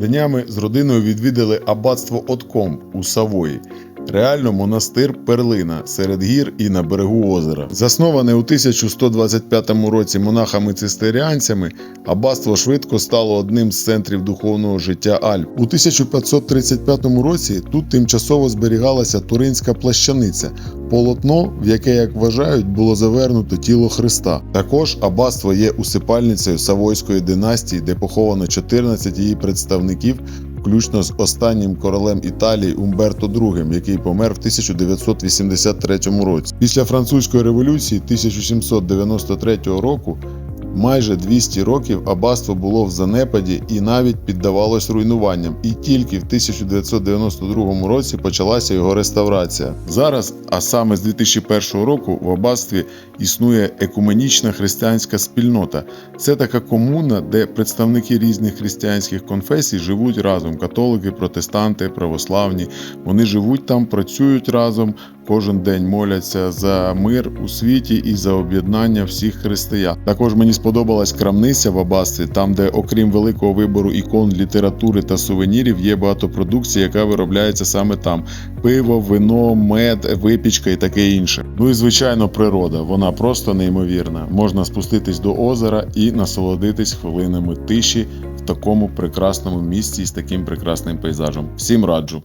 Днями з родиною відвідали аббатство Отком у Савої. Реально монастир Перлина серед гір і на берегу озера. Засноване у 1125 році монахами-цистеріанцями, аббатство швидко стало одним з центрів духовного життя Альп. У 1535 році тут тимчасово зберігалася туринська плащаниця, полотно, в яке, як вважають, було завернуто тіло Христа. Також аббатство є усипальницею Савойської династії, де поховано 14 її представників, включно з останнім королем Італії Умберто II, який помер в 1983 році. Після французької революції 1793 року. Майже 200 років аббатство було в занепаді і навіть піддавалось руйнуванням. І тільки в 1992 році почалася його реставрація. Зараз, а саме з 2001 року, в аббатстві існує екуменічна християнська спільнота. Це така комуна, де представники різних християнських конфесій живуть разом: католики, протестанти, православні. Вони живуть там, працюють разом, кожен день моляться за мир у світі і за об'єднання всіх християн. Також мені сподобалась крамниця в аббатстві, там, де, окрім великого вибору ікон, літератури та сувенірів, є багато продукції, яка виробляється саме там: пиво, вино, мед, випічка і таке інше. Ну і звичайно, природа. Вона просто неймовірна. Можна спуститись до озера і насолодитись хвилинами тиші в такому прекрасному місці з таким прекрасним пейзажем. Всім раджу.